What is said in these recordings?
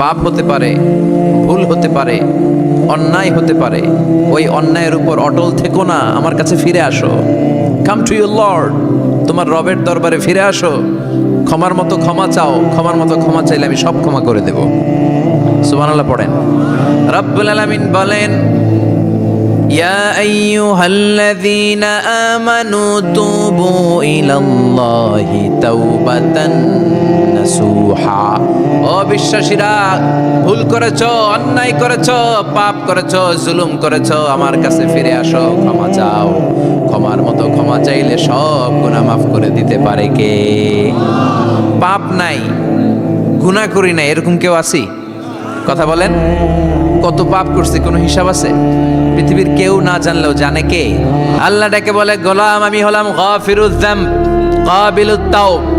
পাপ হতে পারে ভুল হতে পারে অন্যায় হতে পারে ওই অন্যায়ের উপর অটল থেকো না আমার কাছে ফিরে আসো কাম টু ইউর লর্ড তোমার রবের দরবারে ফিরে আসো ক্ষমার মতো ক্ষমা চাও ক্ষমার মতো ক্ষমা চাইলে আমি সব ক্ষমা করে দেব সুবহানাল্লাহ পড়েন রব্বুল আলামিন বলেন يا أيها الذين آمنوا توبوا إلى الله توبة অবিশ্বাসীরা ভুল করেছ, অন্যায় করেছ, পাপ করেছ, জুলুম করেছ, আমার কাছে ফিরে আসো, ক্ষমা চাও। ক্ষমার মতো ক্ষমা চাইলে সব গুণা মাফ করে দিতে পারে কে? পাপ নাই গুণা করি না এরকম কেউ আছি? কথা বলেন, কত পাপ করছে, কোনো হিসাব আছে? পৃথিবীর কেউ না জানলেও জানে কে? আল্লাহ ডাকে বলে, গোলাম আমি হলাম গাফিরুজ্জাম কাবিলুত তাওব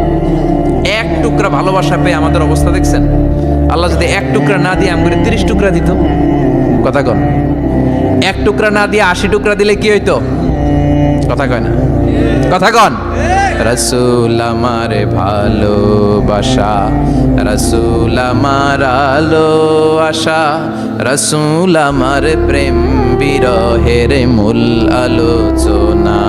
এক টুকরা ভালোবাসা পেয়ে আমাদের অবস্থা দেখছেন? আল্লাহ যদি এক টুকরা না দিয়ে আমি তিরিশ টুকরা দিত, কথা কন। এক টুকরা না দিয়ে আশি টুকরা দিলে কি হইতো? কথা কয় না। কথা কন। রসুল আমার ভালোবাসা, রসুল আমার আলো আশা, রসুল আমার প্রেম বিরহের মূল আলোচনা।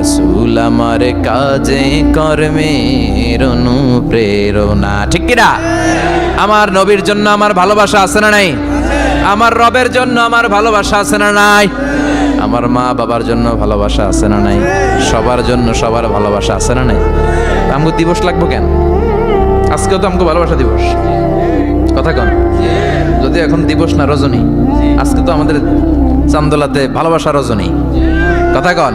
রসুল আমার কাজে কর্মের অনুপ্রেরণা। ঠিক কিনা? আমার নবীর জন্য আমার ভালোবাসা আছে না নাই? আমার রবের জন্য আমার ভালোবাসা আছে না নাই? আমার মা বাবার জন্য ভালোবাসা আছে না নাই? সবার জন্য সবার ভালোবাসা আছে না নাই? আমগো দিবস লাগবো কেন? আজকেও তো আমগো ভালোবাসা দিবস। কথা কন। যদি এখন দিবস না রজনী, আজকে তো আমাদের চান্দোলাতে ভালোবাসা রজনী। কথা কন।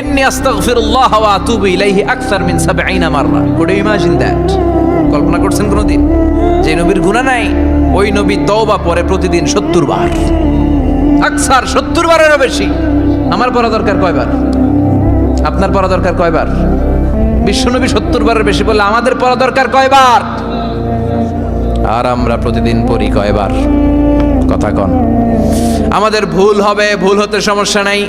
ইন্নী আকসার 70 মাররা কুড ইউ ইমাজিন দ্যাট কল্পনা করছেন নবীর নাই, ওই পরে প্রতিদিন 70 বার। আকসার 70 বারেরও বেশি। আমার দরকার কয়বার? আপনার দরকার কয়বার? বিশ্বনবী 70 বারের বেশি বলে আমাদের পড়া দরকার কয়বার? আর আমরা প্রতিদিন পড়ি কয়বার? কথা কন। আমাদের ভুল হবে, ভুল হতে সমস্যা নাই।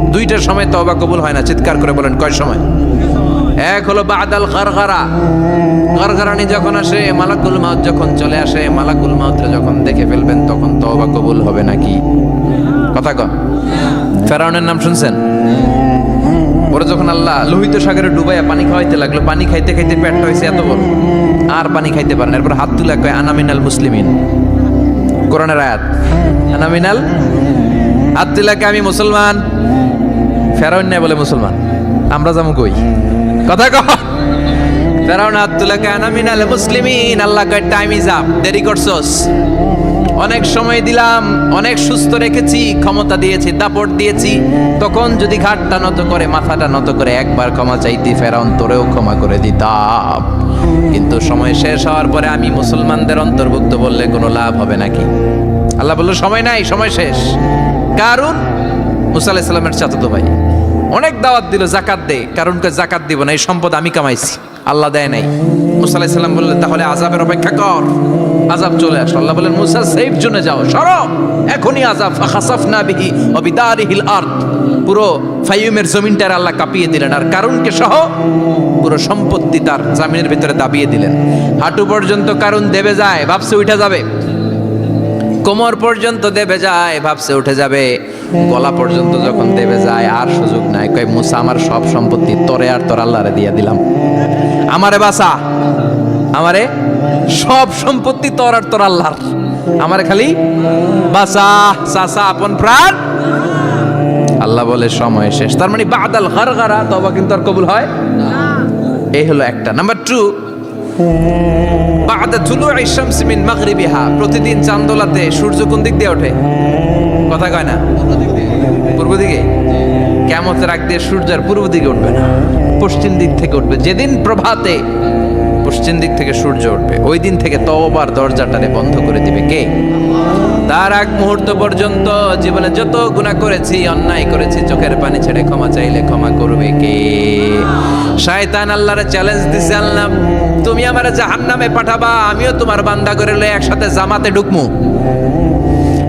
দুইটার সময় তবা কবুল হয় না, চিৎকার করে বলেন, কয় সময়? এক হলো বাদাল গারগারা গারগারানি যখন আসে, মালাকুল মাউত যখন চলে আসে, মালাকুল মাউতরে যখন দেখে ফেলবেন, তখন তবা কবুল হবে নাকি? কথা কন। ফেরাউনের নাম শুনছেন? ওরা যখন আল্লাহ লোহিত সাগরে ডুবাইয়া পানি খাওয়াইতে লাগল, পানি খাইতে খাইতে পেটটা হয়েছে এত বড়। আর পানি খাইতে পারেন এরপর হাত তুলে কয় আনামিনাল মুসলিমিন। কোরআনের আয়াত। আনামিনাল হাত তুলে আমি মুসলমান। ফেরাউন নাই বলে মুসলমান। আমরা যাব কই? কথা কহ ফেরাউন তুলে কয় আনামিনাল মুসলিমিন, আল্লাহ কয় টাইম ইজ আপ দেরি করছস। অনেক সময় দিলাম, অনেক সুস্থ রেখেছি, ক্ষমতা দিয়েছি, দাপট দিয়েছি। তখন যদি ঘাটটা নত করে, মাথাটা নত করে, একবার ক্ষমা চাইতি, ফেরাউন তোরেও ক্ষমা করে দিতাম। কিন্তু সময় শেষ হওয়ার পরে আমি মুসলমানদের অন্তর্ভুক্ত বললে কোনো লাভ হবে নাকি? আল্লাহ বলল, সময় নাই, সময় শেষ। কারণ মুসা আলাইসাল্লামের চাচাতো ভাই। অনেক দাওয়াত দিল, জাকাত দে কারণ কে জাকাত দিব না, এই সম্পদ আমি কামাইছি। আল্লাহ দেয় নাই। মুসা আলাইসাল্লাম বললেন, তাহলে আজাবের অপেক্ষা কর। আজাব চলে আসো আল্লাহ বলেন মুসা সেফ জোনে যাও সরো এখনই আজাব ফাখাসাফ না বিহি অবিদারিহিল আর্থ পুরো ফাইয়ুমের জমিনটার আল্লাহ কাঁপিয়ে দিলেন। আর কারণকে সহ পুরো সম্পত্তি তার জামিনের ভিতরে দাবিয়ে দিলেন। হাঁটু পর্যন্ত কারণ দেবে যায়, ভাবছে উঠে যাবে। কোমর পর্যন্ত দেবে যায়, ভাবছে উঠে যাবে। গলা পর্যন্ত যখন দেবে যায়, আর সুযোগ নাই। কয়, মুসা, আমার সব সম্পত্তি তরে আর তোর আল্লাহরে দিয়ে দিলাম। আমারে বাসা আমারে সব সম্পত্তি তোর আর তোর আল্লাহর। আমারে খালি বাসা সাসা আপন প্রাণ। আল্লাহ বলে, সময় শেষ। তার মানে বাদাল গারগারা তবা কিন্তু আর কবুল হয় এই হলো একটা। নাম্বার টু, বাদা তুলু শামস মিন মাগরিবিহা। প্রতিদিন চান্দোলাতে সূর্য কোন দিক দিয়ে ওঠে? কথা কয় না? পূর্ব দিকে? কেমতের আগ দিয়ে সূর্যের পূর্ব দিকে উঠবে না। পশ্চিম দিক থেকে উঠবে। যেদিন প্রভাতে পশ্চিম দিক থেকে সূর্য উঠবে, ওই দিন থেকে তওবার দরজাটারে বন্ধ করে দিবে কে? তার আগ মুহূর্ত পর্যন্ত জীবনে যত গুণা করেছি, অন্যায় করেছি, চোখের পানি ছেড়ে ক্ষমা চাইলে ক্ষমা করবে কে? শায়তান আল্লাহরে চ্যালেঞ্জ দিছে, আল্লাহ, তুমি আমার জাহান্নামে পাঠাবা, আমিও তোমার বান্দা করে লয়ে একসাথে জামাতে ঢুকমু।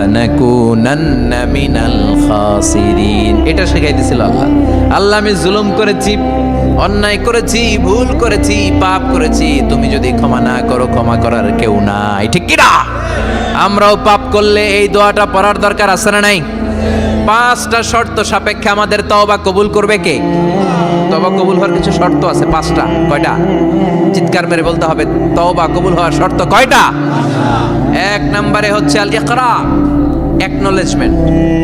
লানাকুনান্না মিনাল খাসিরিন এটা শেখাই দিছিল আল্লাহ। আল্লাহ আমি জুলুম করেছি, অন্যায় করেছি, ভুল করেছি, পাপ করেছি। তুমি যদি ক্ষমা না করো, ক্ষমা করার কেউ নাই। ঠিক কিরা আমরাও পাপ করলে এই দোয়াটা পড়ার দরকার আছে না নাই? পাঁচটা শর্ত সাপেক্ষে আমাদের তওবা কবুল করবে কে? তওবা কবুল হওয়ার কিছু শর্ত আছে, পাঁচটা। কয়টা? চিৎকার মেরে বলতে হবে, তওবা কবুল হওয়ার শর্ত কয়টা? এক নম্বরে হচ্ছে আল ইকরা acknowledgement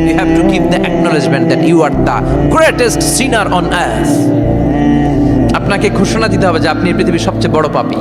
you have to give the acknowledgement that you are the greatest sinner on earth আপনাকে ঘোষণা দিতে হবে যে আপনি পৃথিবীর সবচেয়ে বড় পাপী।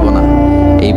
না এই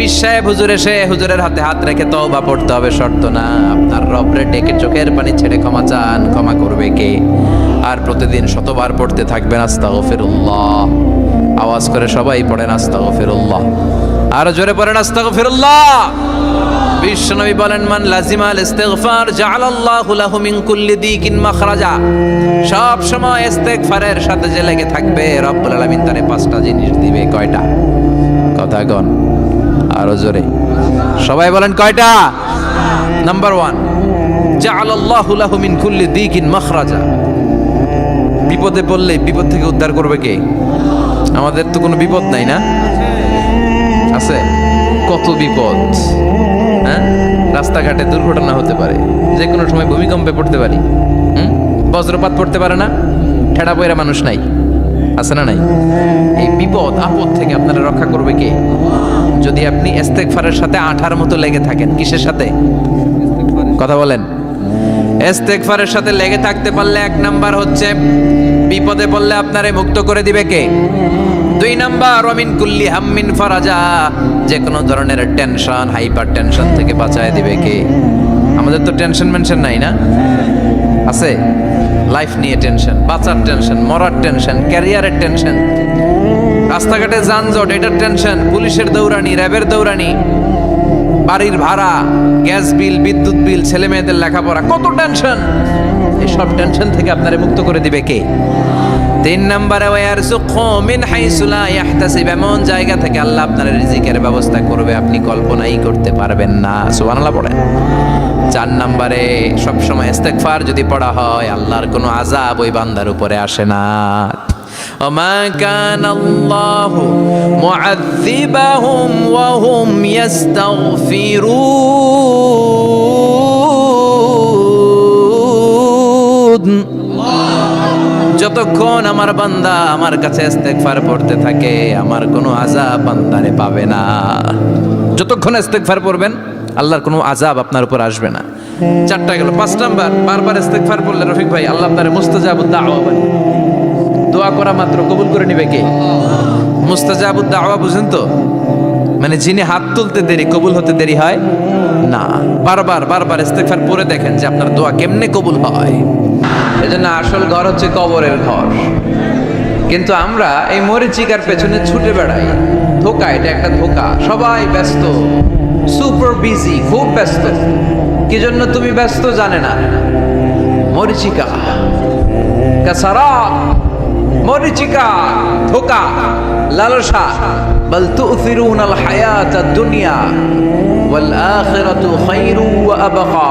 পীর হুজুর এসে হুজুরের হাতে হাত রেখে তওবা পড়তে হবে, শর্ত না। আপনার রবরে ডেকে চোখের পানি ছেড়ে ক্ষমা চান, ক্ষমা করবে কে? আর প্রতিদিন শতবার পড়তে থাকবেন, আস্তাগফিরুল্লাহ। আওয়াজ করে সবাই পড়েন, আস্তাগফিরুল্লাহ। আর জোরে পড়েন, আস্তাগফিরুল্লাহ। বিশ্বনবী বলেন, মান লাজিমাল ইস্তিগফার জাআলাল্লাহু লাহু মিন কুল্লি দিকিন মাখরাজা। সব সময় ইস্তেগফারের সাথে যে লেগে থাকবে, রব্বুল আলামিন তারে পাঁচটা জিনিস দিবে, কয়টা? কথা গন। আরও জোরে। সবাই বলেন কয়টা? নাম্বার ওয়ান জাআলাল্লাহু লাহু মিন কুল্লি দিকিন মাখরাজা। বিপদে পড়লে বিপদ থেকে উদ্ধার করবে কে? আমাদের তো কোনো বিপদ নাই না? আছে? কত বিপদ? হ্যাঁ? রাস্তাঘাটে দুর্ঘটনা হতে পারে। যে কোনো সময় ভূমিকম্পে পড়তে পারি? বজ্রপাত পড়তে পারে না? ঠেড়া পয়রা মানুষ নাই। আছে না নাই? এই বিপদ আপদ থেকে আপনারা রক্ষা করবে কে? যদি আপনি ইস্তেগফারের সাথে আঠার মতো লেগে থাকেন, কিসের সাথে? কথা বলেন। ইস্তেগফারের সাথে লেগে থাকতে পারলে এক নাম্বার হচ্ছে, বিপদে পড়লে আপনারে মুক্ত করে দিবে কে? দুই নাম্বার রমিন কুল্লি হাম্মিন ফারাজা, যে কোনো ধরনের টেনশন, হাইপার টেনশন থেকে বাঁচায় দিবে কে? আমাদের তো টেনশন মেনশন নাই না? আছে? লাইফ নিয়ে টেনশন বাঁচার টেনশন মরার টেনশন ক্যারিয়ারের টেনশন রাস্তাঘাটে যানজট, এটার টেনশন পুলিশের দৌড়ানি, র্যাবের দৌড়ানি, বাড়ির ভাড়া, গ্যাস বিল, বিদ্যুৎ বিল, ছেলে মেয়েদের লেখাপড়া, কত টেনশন এই সব টেনশন থেকে আপনারে মুক্ত করে দিবে কে? তিন নম্বরে, ওয়ারযুকহু মিন হাইসু লা ইয়াহতাসিব, এমন জায়গা থেকে আল্লাহ আপনার রিজিকের ব্যবস্থা করবে, আপনি কল্পনাই করতে পারবেন না। সুবহানাল্লাহ পড়েন চার নম্বরে সবসময় ইস্তেগফার যদি পড়া হয় আল্লাহর কোনো আযাব ওই বান্দার উপরে আসে না وما كان الله معذبهم وهم يستغفرون যতক্ষণ আমার বান্দা আমার কাছে ইস্তেগফার পড়তে থাকে আমার কোনো আজাব বান্দারে পাবে না যতক্ষণ ইস্তেগফার পড়বেন আল্লাহর কোনো আজাব আপনার উপর আসবে না। চারটা গেল, পাঁচ নাম্বার, বারবার ইস্তেগফার পড়লে রফিক ভাই, আল্লাহ আপনারে মুস্তাজাবুদ দাওয়া বলে দোয়া করা মাত্র, কবুল করে নিবে কে? মুস্তাজাবুদ দাওয়া, বুঝেন তো? মানে যিনি হাত তুলতে দেরি, কবুল হতে দেরি হয় না। বারবার বারবার ইস্তেগফার পড়ে দেখেন যে আপনার দোয়া কেমনে কবুল হয়। এজন্য আসল ঘর হচ্ছে কবরের ঘর। কিন্তু আমরা এই মরিচিকার পেছনে ছুটে বেড়াই। ধোকা, এটা একটা ধোকা। সবাই ব্যস্ত। সুপার বিজি খুব ব্যস্ত। কি জন্য তুমি ব্যস্ত জানে না? মরিচিকা। কাসারা মরিচিকা, ধোকা, লালসা। বল তুফিরুন আল হায়াত দুনিয়া ওয়াল আখিরাতু খায়রু ওয়া আবকা।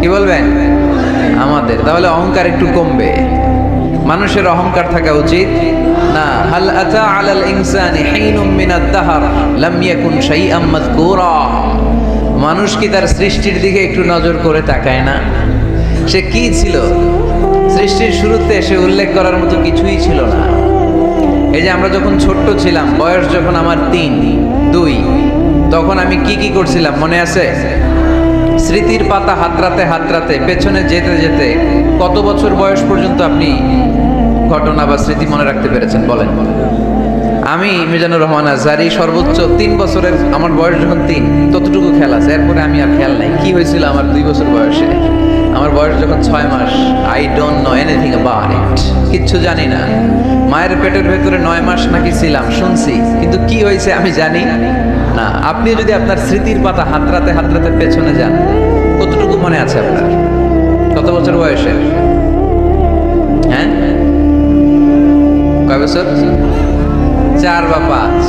কি বলবেন? আমাদের, তাহলে অহংকার একটু কমবে। মানুষের অহংকার থাকা উচিত। না, হাল আতা আলাল ইনসানি হিনুম মিনাদ দাহর, লাম ইয়াকুন শাইআম মাযকুরা। মানুষ কি তার সৃষ্টির দিকে একটু নজর করে তাকায় না? সে কি ছিল? সৃষ্টির শুরুতে সে উল্লেখ করার মতো কিছুই ছিল না। এই যে আমরা যখন ছোট্ট ছিলাম, বয়স যখন আমার তিন, দুই, তখন আমি কি কি করছিলাম, মনে আছে? স্মৃতির পাতা হাতরাতে হাতরাতে পেছনে যেতে যেতে কত বছর বয়স পর্যন্ত আপনি ঘটনা বা স্মৃতি মনে রাখতে পেরেছেন? বলেন। আমি মিজানুর রহমান আজারি সর্বোচ্চ তিন বছরের, আমার বয়স যখন তিন, ততটুকু খেয়াল আছে। এরপরে আমি আর খেয়াল নাই। কি হয়েছিল আমার দুই বছর বয়সে? আমার বয়স যখন ছয় মাস I don't know anything about it কিচ্ছু জানি না। মায়ের পেটের ভেতরে নয় মাস নাকি ছিলাম, শুনছি। কিন্তু কি হয়েছে আমি জানি না। আপনি যদি আপনার স্মৃতির পাতা হাতরাতে হাতরাতে পেছনে যান, কতটুকু মনে আছে আপনার? কত বছর বয়সে? হ্যাঁ? কয় বছর? চার বা পাঁচ।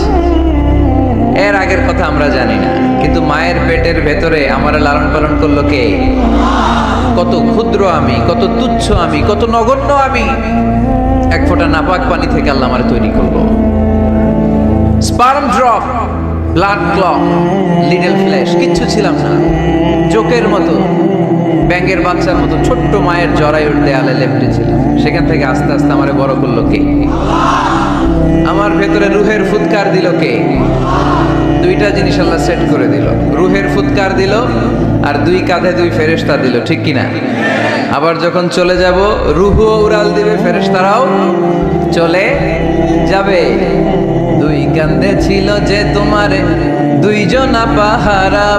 এর আগের কথা আমরা জানি না, কিন্তু মায়ের পেটের ভেতরে আমার লালন পালন করল কে? কত ক্ষুদ্র আমি, কত তুচ্ছ আমি, কত নগণ্য আমি। এক ফোঁটা নাপাক পানি থেকে আল্লাহ আমার তৈরি করল। Sperm drop, blood clot, little flesh, কিচ্ছু ছিলাম না। জোকের মতো, ব্যাঙের বাচ্চার মতো ছোট্ট মায়ের জরায়ুর দেয়ালে লেপটে সেখান থেকে আস্তে আস্তে আমার বড় করল কে? আমার ভেতরে রুহের ফুৎকার দিল কে? দুইটা জিনিস আল্লাহ সেট করে দিল। রুহের ফুৎকার দিল আর দুই কাঁধে দুই ফেরেশতা দিল, ঠিক কিনা? আবার যখন চলে যাব, রুহও উড়াল দিবে ফেরেশতারাও। চলে যাবে। দুই কান্দে ছিল যে তোমারে, দুইজনা পাহারা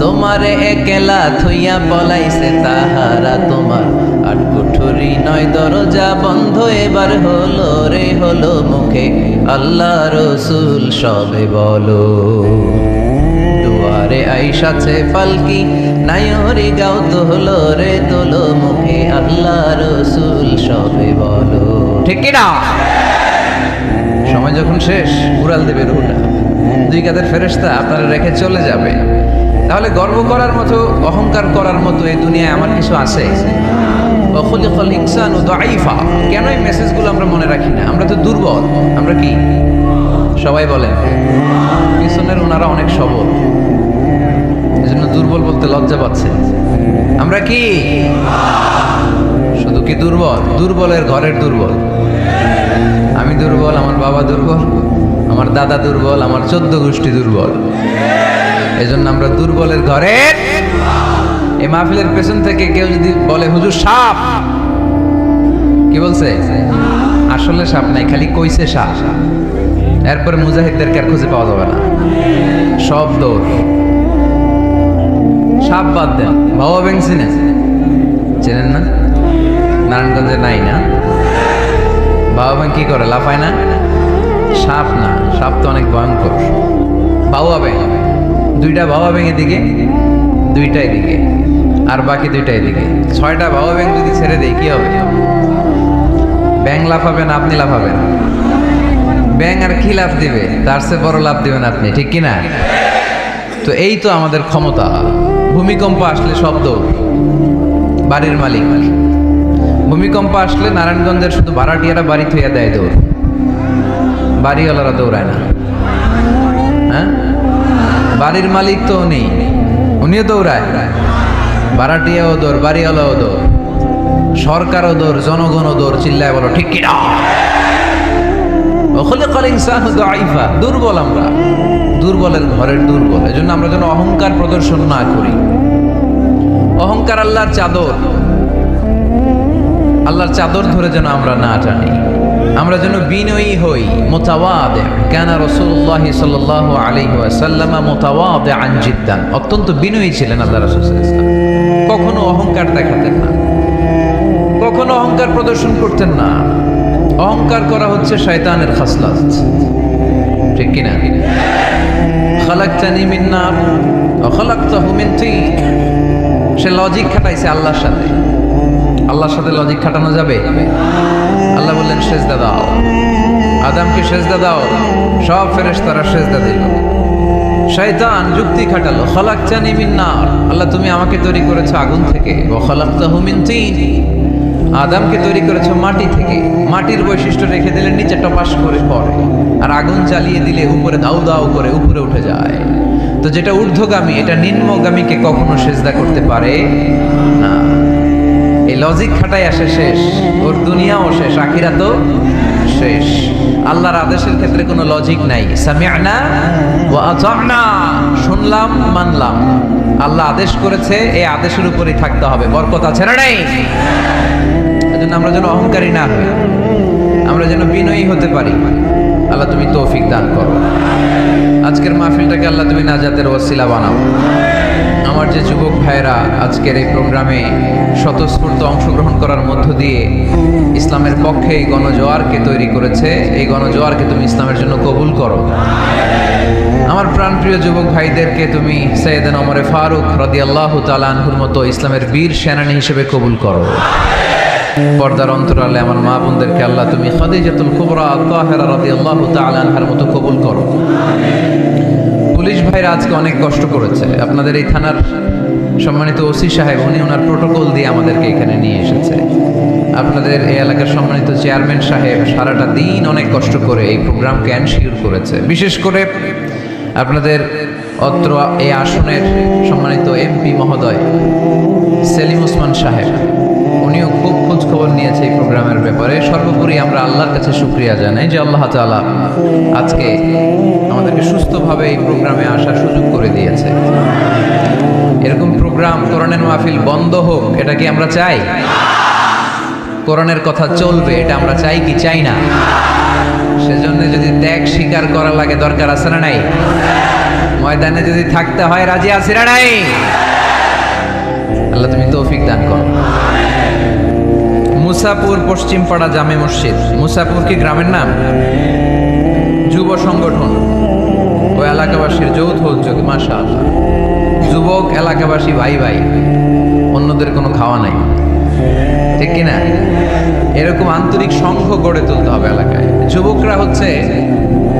তোমারে একেলা থুইয়া বলাইছে তাহারা তোমার। কুঠুরি নয়, দরজা বন্ধ এবার হলো রে, হলো মুখে। আল্লাহ রসুল সবে বলো। দুয়ারে আইসাছে পালকি নাইরি গাও তো হলো রে তোলো মুখে। আল্লাহ রসুল সবে বলো। ঠিক না সময় যখন শেষ, উড়াল দেবে রুহটা। দুই কাদের ফেরেস্তা আপনারা রেখে চলে যাবে। তাহলে গর্ব করার মতো, অহংকার করার মতো এই দুনিয়ায় আমার কিছু আছে। অখলিকল ইনসান ও দাইফা কেন এই মেসেজগুলো আমরা মনে রাখি না? আমরা তো দুর্বল। আমরা কি? সবাই বলেন পিছনের ওনারা অনেক সবল। এজন্য দুর্বল বলতে লজ্জা পাচ্ছে। আমরা কি? শুধু কি দুর্বল? দুর্বলের ঘরের দুর্বল। আমি দুর্বল, আমার বাবা দুর্বল, আমার দাদা দুর্বল, আমার চোদ্দ গোষ্ঠী দুর্বল। এজন্য আমরা দুর্বলের ঘরের এই মাহফিলের পেছন থেকে কেউ যদি বলে, হুজুর, সাপ। কি বলছে? আসলে সাপ নাই, খালি কইছে সাপ। এরপরে মুজাহিদদেরকে আর খুঁজে পাওয়া যাবে না। সব দৌড় সাপ বাদ দেন। বাবা ব্যাংক চিনেন চেনেন না? নারায়ণগঞ্জে নাই না? বাবা ব্যাংক কি করে, লাফায় না? সাপ না। সাপ তো অনেক ভয়ঙ্কর। বাবা ব্যাংক দুইটা বাবা ব্যাংক এদিকে দুইটা এদিকে আর বাকি দুইটা এদিকে। ছয়টা বাবা ব্যাংক যদি ছেড়ে দেয়, কি হবে? ব্যাং লাফাবেন আপনি লাফাবেন ব্যাং আর কি লাভ দিবে? তার চেয়ে বড় লাভ দিবেন আপনি, ঠিক কি না তো এই তো আমাদের ক্ষমতা। ভূমিকম্প আসলে শব্দ। বাড়ির মালিক। ভূমিকম্প আসলে নারায়ণগঞ্জের শুধু ভাড়াটিয়ারা বাড়ি থইয়া দেয় দৌড়। বাড়িওয়ালারা দৌড়ায় না। হ্যাঁ? বাড়ির মালিক তো নেই উনিও দৌড়ায়। ভাড়াটিয়াও দৌড়, বাড়িওয়ালাও দৌড়, সরকারও দৌড়, জনগণও দৌড়, চিল্লায় বলো, ঠিক কিনা? ওখলে কল দাইফা দুর্বল আমরা। দুর্বলের ঘরের দুর্বল। এজন্য আমরা যেন অহংকার প্রদর্শন না করি। অহংকার আল্লাহর চাদর। আল্লাহর চাদর ধরে যেন আমরা না টানি। আমরা যেন বিনয়ী হই, মোতাওয়াদে। কেন রসুল্লাহ সাল্লাহ আলাইহি ওয়াসাল্লাম মোতাওয়াদে আনজিদ্দান অত্যন্ত বিনয়ী ছিলেন আল্লাহ রসুল ইসলাম কখনো অহংকার দেখাতেন না। কখনো অহংকার প্রদর্শন করতেন না। অহংকার করা হচ্ছে শয়তানের খাসলাত। ঠিক কিনা? খালাকতানি মিন নার তিন। সে লজিক খাটাইছে আল্লাহর সাথে। আল্লাহর সাথে লজিক খাটানো যাবে? আল্লাহ বললেন, সেজদা দাও। আদমকে সেজদা দাও। সব ফেরেশতারা সেজদা দিল। শয়তান যুক্তি খাটালো, খালাকতানি মিন নার আল্লাহ, তুমি আমাকে তৈরি করেছ আগুন থেকে। আদামকে তৈরি করেছ মাটি থেকে। মাটির বৈশিষ্ট্য রেখে দিলে নিচে টপাস করে পড়ে। আর আগুন চালিয়ে দিলে উপরে দাউ দাউ করে উপরে উঠে যায়। তো যেটা ঊর্ধ্বগামী, এটা নিম্নগামীকে কখনো সেজদা করতে পারে না। এই লজিক খাটাই আসে শেষ। ওর দুনিয়াও শেষ আখিরা তো শেষ। আল্লাহর আদেশের ক্ষেত্রে কোনো লজিক নাই। সামিআনা ওয়া আতা'না শুনলাম, মানলাম। আল্লাহ আদেশ করেছে, এই আদেশের উপরেই থাকতে হবে। বরকত আছে না নাই? আমরা যেন অহংকারী না হই। আমরা যেন বিনয়ী হতে পারি। আল্লাহ তুমি তৌফিক দান করো। আজকের মাহফিলটাকে আল্লাহ তুমি নাজাতের ওসিলা বানাও। আমার যে যুবক ভাইয়েরা আজকের এই প্রোগ্রামে স্বতঃস্ফূর্ত অংশগ্রহণ করার মধ্য দিয়ে ইসলামের পক্ষে এই গণজোয়ারকে তৈরি করেছে। এই গণজোয়ারকে তুমি ইসলামের জন্য কবুল করো। আমার প্রাণপ্রিয় যুবক ভাইদেরকে তুমি সৈয়দান ওমরে ফারুক রদি আল্লাহ তালানহুর মতো ইসলামের বীর সেনানী হিসেবে কবুল করো। পর্দার অন্তরালে আমার মা বোনদেরকে আল্লাহ তুমি খাদিজাতুল কুবরা আল্লাহ তালানহার মতো কবুল করো। ভাইরা আজকে অনেক কষ্ট করেছে। আপনাদের এই থানার সম্মানিত ওসি সাহেব, উনি ওনার প্রোটোকল দিয়ে আমাদেরকে এখানে নিয়ে এসেছে। আপনাদের এই এলাকার সম্মানিত চেয়ারম্যান সাহেব সারাটা দিন অনেক কষ্ট করে এই প্রোগ্রামকে এনশিওর করেছে। বিশেষ করে আপনাদের অত্র এই আসনের সম্মানিত এমপি মহোদয়, সেলিম ওসমান সাহেব, উনিও খুব খোঁজ খবর নিয়েছে এই প্রোগ্রামের ব্যাপারে। সর্বোপরি আমরা আল্লাহর কাছে শুক্রিয়া জানাই যে আল্লাহ তাআলা আজকে আমাদেরকে সুস্থভাবে এই প্রোগ্রামে আসার সুযোগ করে দিয়েছে। এরকম প্রোগ্রাম কোরআনের মাহফিল বন্ধ হোক, এটা কি আমরা চাই? কোরআনের কথা চলবে, এটা আমরা চাই কি চাই না? সেজন্য যদি ত্যাগ স্বীকার করা লাগে, দরকার আছে না নাই? ময়দানে যদি থাকতে হয়, রাজি আছে না নাই? আল্লাহ তুমি তৌফিক দান করো। মুসাপুর পশ্চিমপাড়া জামে মসজিদ। মুসাপুর কি গ্রামের নাম? যুব সংগঠন। ও এলাকাবাসীর যৌথ উদ্যোগ মাসা যুবক, এলাকাবাসী, ভাই ভাই, অন্যদের কোনো খাওয়া নাই। ঠিক কিনা এরকম আন্তরিক সংঘ গড়ে তুলতে হবে এলাকায়। যুবকরা হচ্ছে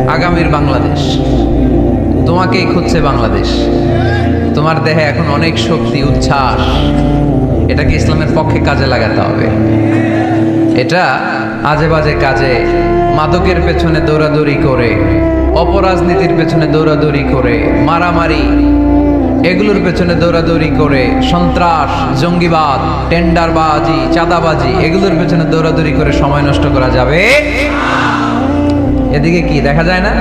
আগামীর বাংলাদেশ। তোমাকেই খুঁজছে বাংলাদেশ। তোমার দেহে এখন অনেক শক্তি, উচ্ছ্বাস। এটাকে ইসলামের পক্ষে কাজে লাগাতে হবে। এটা আজে বাজে কাজে, মাদকের পেছনে দৌড়াদৌড়ি করে, অপরাজনীতির পেছনে দৌড়াদৌড়ি করে, মারামারি, এগুলোর পেছনে দৌড়াদৌড়ি করে, সন্ত্রাস, জঙ্গিবাদ, টেন্ডারবাজি, চাঁদাবাজি, এগুলোর পেছনে দৌড়াদৌড়ি করে সময় নষ্ট করা যাবে? এদিকে কি, দেখা যায় না?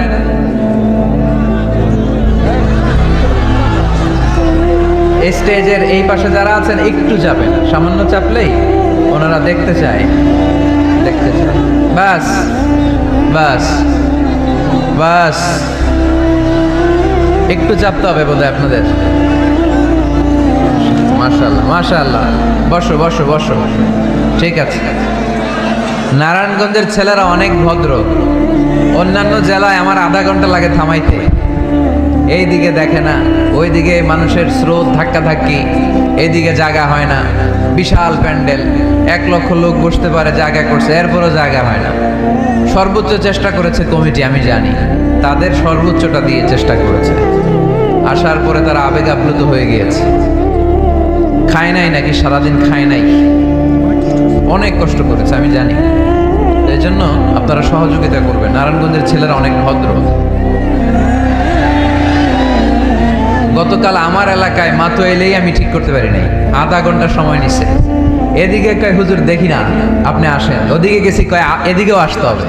স্টেজের এই পাশে যারা আছেন, একটু যাবেন, সামান্য চাপলেই ওনারা দেখতে চায়। দেখতে চায়। বাস বাস বাস। একটু চাপতে হবে বোধহয় আপনাদের। মাশাল্লাহ মাশাল্লাহ বসো বসো বসো। ঠিক আছে। নারায়ণগঞ্জের ছেলেরা অনেক ভদ্র। অন্যান্য জেলায় আমার আধা ঘণ্টা লাগে থামাইতে। এই দিকে দেখে না, ওইদিকে মানুষের স্রোত ধাক্কা ধাক্কি এইদিকে জায়গা হয় না, বিশাল প্যান্ডেল, এক লক্ষ লোক বসতে পারে, জায়গা করছে, এরপরও জায়গা হয় না। সর্বোচ্চ চেষ্টা করেছে কমিটি, আমি জানি, তাদের সর্বোচ্চটা দিয়ে চেষ্টা করেছে। আসার পরে তারা আবেগ আপ্লুত হয়ে গিয়েছে। খায় নাই নাকি? সারাদিন খায় নাই। অনেক কষ্ট করেছে, আমি জানি। এই জন্য আপনারা সহযোগিতা করবেন। নারায়ণগঞ্জের ছেলেরা অনেক ভদ্র। গতকাল আমার এলাকায় মাতো এলেই আমি ঠিক করতে পারি নাই। আধা ঘণ্টা সময় নিছে। এদিকে কয়, হুজুর, দেখি না, আপনি আসেন। ওদিকে গেছি, কয় এদিকেও আসতে হবে।